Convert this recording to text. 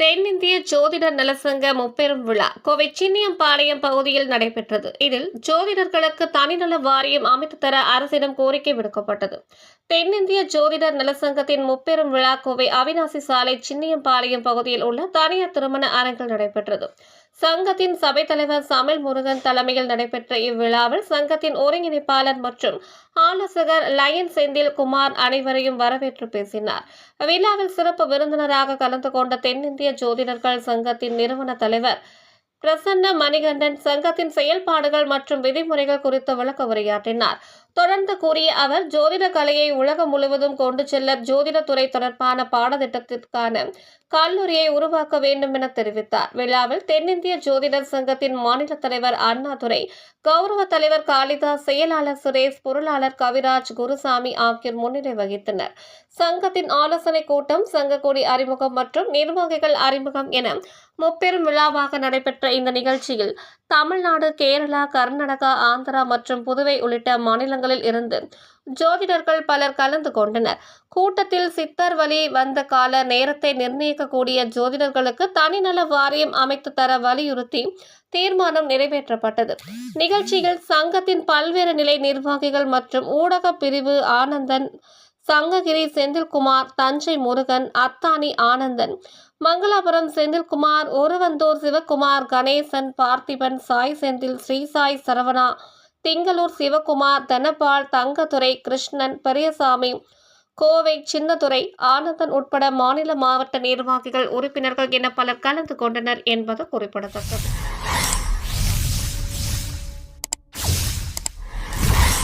தென்னிந்திய ஜோதிடர் நலசங்க முப்பெரும் விழா கோவை சின்னியம்பாளையம் பகுதியில் நடைபெற்றது. இதில் ஜோதிடர்களுக்கு தனிநல வாரியம் அமைத்து தர அரசிடம் கோரிக்கை விடுக்கப்பட்டது. தென்னிந்திய ஜோதிடர் நலசங்கத்தின் முப்பெரும் விழா கோவை அவினாசி சாலை சின்னியம்பாளையம் பகுதியில் உள்ள தனியார் திருமண அரங்கில் நடைபெற்றது. சங்கத்தின் சபை தலைவர் சமில் முருகன் தலைமையில் நடைபெற்ற இவ்விழாவில் சங்கத்தின் ஒருங்கிணைப்பாளர் மற்றும் ஆலோசகர் லயன் செந்தில் குமார் அனைவரையும் வரவேற்று பேசினார். விழாவில் சிறப்பு விருந்தினராக கலந்து கொண்ட தென்னிந்திய ஜோதிடர்கள் சங்கத்தின் நிறுவன தலைவர் பிரசன்ன மணிகண்டன் சங்கத்தின் செயல்பாடுகள் மற்றும் விதிமுறைகள் குறித்து விளக்க உரையாற்றினார். தொடர்ந்து கூறிய அவர் ஜோதிட கலையை உலகம் முழுவதும் கொண்டு செல்ல ஜோதிடத்துறை தொடர்பான பாடத்திட்டத்திற்கான கல்லூரியை உருவாக்க வேண்டும் என தெரிவித்தார். விழாவில் தென்னிந்திய ஜோதிடர் சங்கத்தின் மாநில தலைவர் அண்ணாதுரை கௌரவ தலைவர் காளிதாஸ் செயலாளர் சுரேஷ் பொருளாளர் கவிராஜ் குருசாமி ஆகியோர் முன்னிலை வகித்தனர். சங்கத்தின் ஆலோசனை கூட்டம் சங்க அறிமுகம் மற்றும் நிர்வாகிகள் அறிமுகம் என முப்பெரும் விழாவாக நடைபெற்ற இந்த நிகழ்ச்சியில் தமிழ்நாடு கேரளா கர்நாடகா ஆந்திரா மற்றும் புதுவை உள்ளிட்ட மாநிலங்களில் இருந்து ஜோதிடர்கள் பலர் கலந்து கொண்டனர். கூட்டத்தில் சித்தர் வழி வந்த கால நேரத்தை நிர்ணயிக்கக்கூடிய ஜோதிடர்களுக்கு தனிநல வாரியம் அமைத்து தர வலியுறுத்தி தீர்மானம் நிறைவேற்றப்பட்டது. நிகழ்ச்சியில் சங்கத்தின் பல்வேறு நிலை நிர்வாகிகள் மற்றும் ஊடக பிரிவு ஆனந்தன் சங்ககிரி செந்தில்குமார் தஞ்சை முருகன் அத்தானி ஆனந்தன். மங்களாபுரம் செந்தில்குமார் ஒருவந்தூர் சிவகுமார் கணேசன் பார்த்திபன் சாய் செந்தில் ஸ்ரீசாய் சரவணா. திங்களூர் சிவகுமார் தனபால் தங்கதுரை கிருஷ்ணன் பெரியசாமி. கோவை சின்னதுரை ஆனந்தன் உட்பட மாநில மாவட்ட நிர்வாகிகள் உறுப்பினர்கள் என பலர் கலந்து கொண்டனர் என்பது குறிப்பிடத்தக்கது.